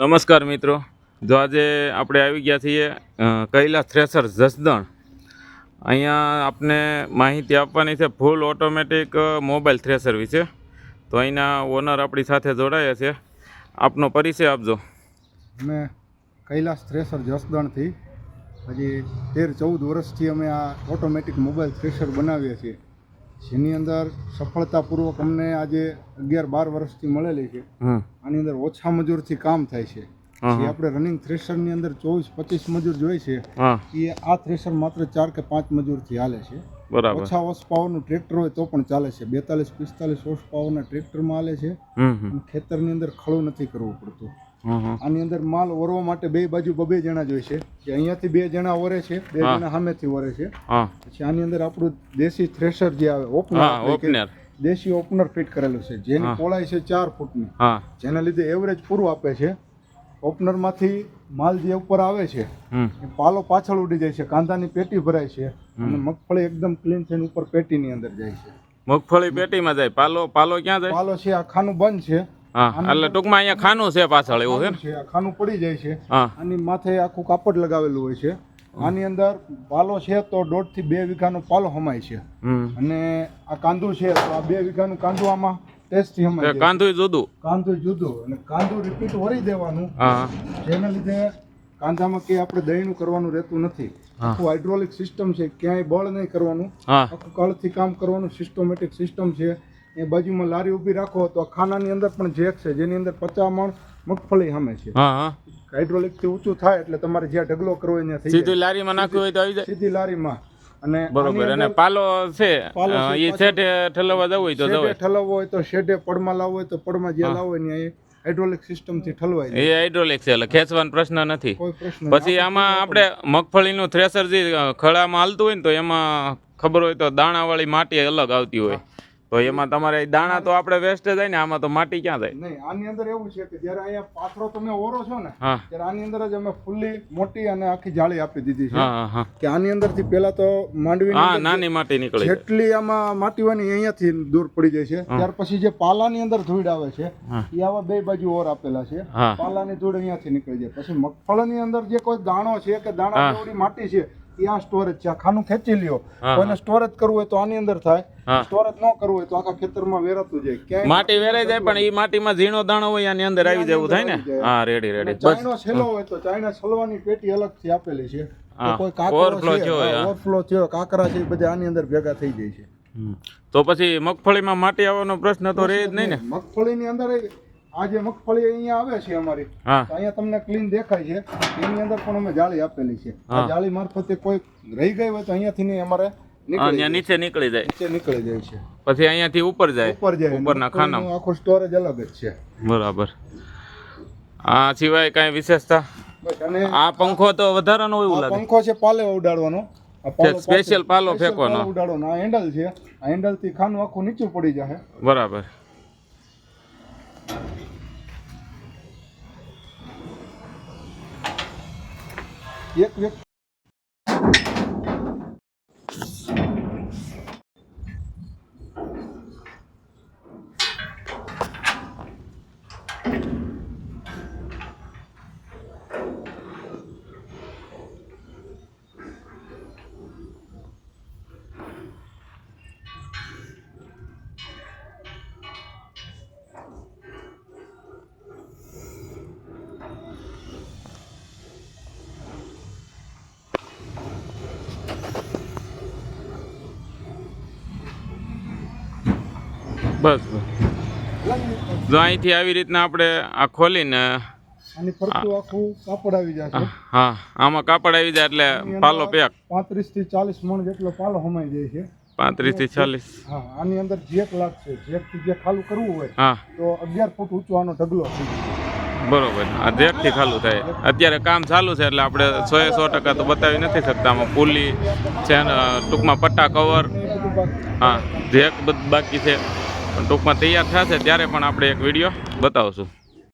નમસ્કાર મિત્રો. જો આજે આપણે આવી ગયા છીએ કૈલાસ થ્રેસર જસદણ. અહીંયા આપને માહિતી આપવાની છે ફૂલ ઓટોમેટિક મોબાઈલ થ્રેસર વિશે. તો અહીંના ઓનર આપણી સાથે જોડાયા છે. આપનો પરિચય આપજો. અમે કૈલાસ થ્રેસર જસદણથી હજી તેર ચૌદ વર્ષથી અમે આ ઓટોમેટિક મોબાઈલ થ્રેસર બનાવીએ છીએ. જેની અંદર સફળતાપૂર્વક અમને આજે અગિયાર બાર વર્ષથી મળેલી છે. આની અંદર ઓછા મજૂરથી કામ થાય છે. જે આપણે રનિંગ થ્રેશરની અંદર ચોવીસ પચીસ મજૂર જોઈએ છે એ આ થ્રેશર માત્ર ચાર કે પાંચ મજૂરથી હાલે છે. બરાબર. ઓછા હોર્સ પાવરનું ટ્રેક્ટર હોય તો પણ ચાલે છે. બેતાલીસ પિસ્તાલીસ હોર્સ પાવરના ટ્રેક્ટરમાં હાલે છે. ખેતરની અંદર ખળું નથી કરવું પડતું. આની અંદર માલ ઓરવા માટે બે બાજુ બબે જણા જોઈ છે. કે અહીંયાથી બે જણા ઓરે છે બે જણા સામેથી ઓરે છે. પછી આની અંદર આપણું દેશી થ્રેશર જે આવે ઓપનર દેશી ઓપનર ફિટ કરેલું છે. જેની પોળાઈ છે ચાર ફૂટની. જેના લીધે એવરેજ પૂરું આપે છે. ઓપનરમાંથી માલ જે ઉપર આવે છે એ પાલો પાછળ ઉડી જાય છે કાંદાની પેટી ભરાય છે અને મગફળી એકદમ ક્લીન થઈને ઉપર પેટીની અંદર જાય છે. મગફળી પેટીમાં જાય પાલો પાલો ક્યાં જાય? પાલો છે આ ખાનું બંધ છે. હા એટલે ટૂંકમાં અહીંયા ખાનું છે પાછળ એવું છે આ ખાનું પડી જાય છે. આની માથે આખું કાપડ લગાવેલું હોય છે. આની અંદર પાલો છે તો દોઢથી બે વીઘાનો પાલો હમાય છે. અને આ કાંદું છે તો આ બે વીઘાનું કાંદું આમાં ટેસ્ટથી હમાય કાંદુય જુદું. કાંદુય જુદું. અને કાંદું રિપીટ વળી દેવાનું. હા. જેના લીધે કાંદામાં કે આપણે દહીંનું કરવાનું રહેતું નથી. આખું હાઇડ્રોલિક સિસ્ટમ છે. ક્યાંય બળ નહીં કરવાનું. આખું કળથી કામ કરવાનું સિસ્ટમેટિક સિસ્ટમ છે. એ બાજુમાં લારી ઊભી રાખો તો ખાનાની અંદર પણ જેક છે જેની અંદર પચાસ મણ મગફળી હમે છે. હા હા. હાઇડ્રોલિકથી ઊંચું થાય એટલે તમારે જ્યાં ઢગલો કરવો હોય ત્યાં સીધી લારીમાં નાખવી હોય તો આવી જાય. સીધી લારીમાં. અને બરોબર અને પાલો છે એ છેટે ઠલવવા જવું હોય તો જવાય. ઠલવવો હોય તો શેડે પડમાં લાવવો હોય તો પડમાં જે લાવવો હોય ને હાઇડ્રોલિક સિસ્ટમથી ઠલવાય એ હાઇડ્રોલિક છે એટલે ખેંચવાનો પ્રશ્ન નથી. પછી આમાં આપણે મગફળીનું થ્રેસર જે ખળામાં હાલતું હોય ને તો એમાં ખબર હોય તો દાણાવાળી માટી અલગ આવતી હોય. તો એમાં તમારે દાણા તો આપણે વેસ્ટ જાય ને આમાં તો માટી ક્યાં જાય નહીં આની અંદર એવું છે કે જ્યારે અહીંયા પાથરો તમે ઓરો છો ને ત્યારે આની અંદર જ અમે ફૂલ્લી મોટી અને આખી જાળી આપી દીધી છે. કે આની અંદરથી પેલા તો માંડવી હા નાની માટી નીકળી જેટલી આમાં માટી હોય ને અહીંયાથી દૂર પડી જાય છે. ત્યાર પછી જે પાલાની અંદર ધૂળ આવે છે એ આવા બે બાજુ ઓર આપેલા છે. પાલાની ધૂળ અહીંયાથી નીકળી જાય. પછી મગફળીની અંદર જે કોઈ દાણો છે કે દાણા માટી છે આ સ્ટોરેજ છે ખાનું ખેંચી લ્યો. કોઈને સ્ટોરેજ કરવું હોય તો આની અંદર થાય. સ્ટોરેજ ન કરવું હોય તો આખા ખેતરમાં વેરાતું જાય. ક્યાંય માટી વેરાઈ જાય પણ એ માટીમાં ઝીણો દાણો હોય આની અંદર આવી જવું થાય ને? હા રેડી રેડી ચાઈનો છેલ્લો હોય તો ચાઈના છલવાની પેટી અલગથી આપેલી છે. કોઈ કાકરો છે થયો ઓવરફ્લો થયો કાકરા છે બધા આની અંદર ભેગા થઈ જાય છે. તો પછી મગફળીમાં માટી આવવાનો પ્રશ્ન તો રહે જ નહીં ને? મગફળીની અંદર આ જે મગફળી અહીંયા આવે છે અમારી. અહીંયા તમને ક્લીન દેખાય છે. એની અંદર પણ અમે જાળી આપેલી છે. આ જાળી મારફતે કોઈ રહી ગઈ હોય તો અહીંયાથી નહીં અમારે નીચે નીકળી જાય. નીચે નીકળી જાય છે. પછી અહીંયાથી ઉપર જાય. ઉપર જાય. ઉપરના ખાના આખો સ્ટોરેજ અલગ જ છે. બરાબર. આ સિવાય કાંઈ વિશેષતા? આ પંખો તો વધારાનો હોય એવું લાગે. પંખો છે પાલે ઉડાડવાનો. સ્પેશિયલ પાલો ફેંકવાનો. ઉડાડવાનો. આ હેન્ડલ છે. આ હેન્ડલથી ખાનું આખું નીચું પડી જાય બરાબર. એક વ્યક્તિ બસ જો અહીંથી આવી રીતના આપણે આ ખોલીને હા આમાં કાપડ આવી જાય એટલે પાલો પેક. પાંત્રીસથી ચાલીસ મણ જેટલો પાલો હમાઈ જાય છે. પાંત્રીસથી ચાલીસ. હા આની અંદર જેક લાગશે. જેકથી જે ખાલું કરવું હોય હા. તો અગિયાર ફૂટ ઊંચો આનો ઢગલો બરોબર. આ જેકથી ખાલું થાય. અત્યારે કામ ચાલુ છે એટલે આપણે સો એ સો ટકા તો બતાવી નથી શકતા. આમાં પુલી છે ટૂંકમાં પટ્ટા કવર. હા જેક બધું બાકી છે. ટૂંકમાં તૈયાર થશે ત્યારે પણ આપણે એક વીડિયો બતાવશું.